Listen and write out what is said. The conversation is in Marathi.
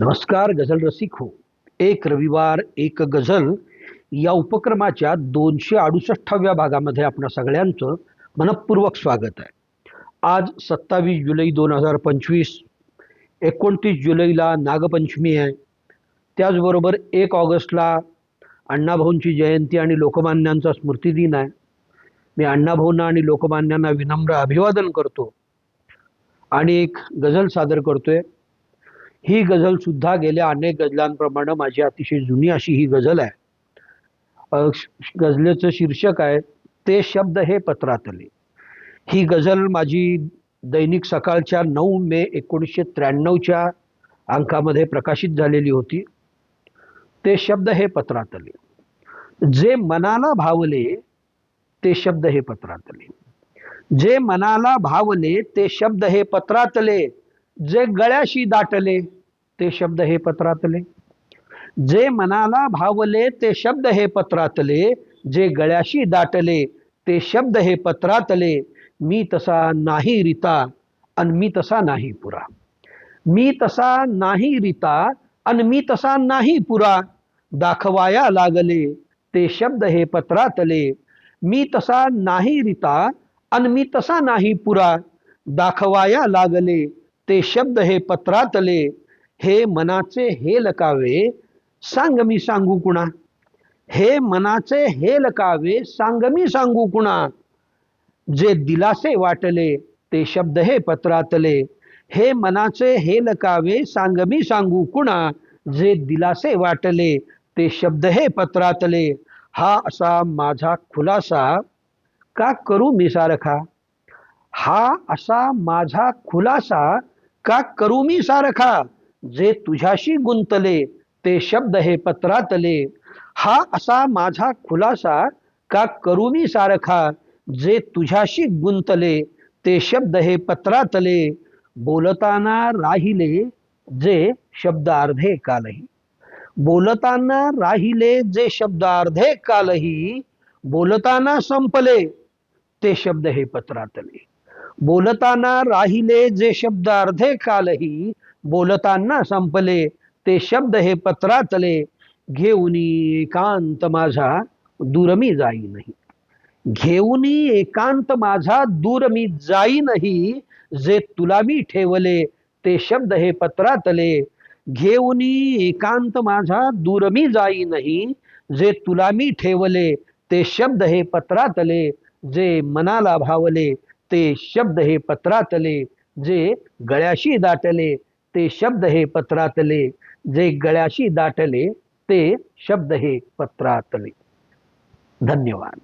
नमस्कार गझल रसिक हो. एक रविवार एक गझल. या उपक्रमाच्या दोनशे अडुसष्टाव्या भागामध्ये आपणा सगळ्यांचं मनपूर्वक स्वागत आहे. आज सत्तावीस जुलै दोन हजार पंचवीस एकोणतीस जुलैला नागपंचमी आहे. त्याचबरोबर एक ऑगस्टला अण्णाभाऊंची जयंती आणि लोकमान्यांचा स्मृतिदिन आहे. मी अण्णाभाऊंना आणि लोकमान्यांना विनम्र अभिवादन करतो. आणि एक गझल सादर करतोय. ही गझल सुद्धा गेल्या अनेक गझलांप्रमाणे माझी अतिशय जुनी अशी ही गझल आहे. गझलेचं शीर्षक आहे ते शब्द हे पत्रातले. ही गझल माझी दैनिक सकाळच्या नऊ मे एकोणीसशे त्र्याण्णवच्या अंकामध्ये प्रकाशित झालेली होती. ते शब्द हे पत्रातले. जे मनाला भावले ते शब्द हे पत्रातले. जे मनाला भावले ते शब्द हे पत्रातले. जे गळ्याशी दाटले ते शब्द हे पत्रातले. जे मनाला भावले ते शब्द हे पत्रातले. जे गळ्याशी दाटले ते शब्द हे पत्रातले. मी तसा नाही रिता अन मी तसा नाही पुरा. मी तसा नाही रिता अन मी तसा नाही पुरा. दाखवाया लागले ते शब्द हे पत्रातले. मी तसा नाही रिता अन मी तसा नाही पुरा. दाखवाया लागले ते शब्द हे पत्रातले हे मनाचे हे लकावे सांग मी सांगू कुणा? हे मनाचे हे लकावे सांग मी सांगू कुणा? जे दिलासे वाटले ते शब्द हे पत्रातले हे मनाचे हे लकावे सांग मी सांगू कुणा? जे दिलासे वाटले ते शब्द हे पत्रातले हा असा माझा खुलासा का करू मी सारखा? हा असा माझा खुलासा का करू मी सारखा जे तुझ्याशी गुंतले, ते शब्द हे पत्रातले. हा असा माझा खुलासा का करू मी सारखा जे तुझ्याशी गुंतले, ते शब्द हे पत्रातले. बोलताना राहिले जे शब्द अर्धे कालही. बोलताना राहिले जे शब्द अर्धे कालही. बोलताना संपले, ते शब्द हे पत्रातले. बोलताना राहिले जे शब्द अर्धे कालही बोलताना संपले ते शब्द हे पत्रातले. घेऊन एकांत माझा दूर मी जाई नाही घेऊन एकांत माझा दूर मी जाई नाही जे तुला मी ठेवले ते शब्द हे पत्रातले. घेऊन एकांत माझा दूर मी जाई नाही जे तुला मी ठेवले ते शब्द हे पत्रातले जे मनाला भावले ते शब्द हे पत्रातले जे गळ्याशी दाटले ते शब्द हे पत्रातले जे गळ्याशी दाटले ते शब्द हे पत्रातले. धन्यवाद.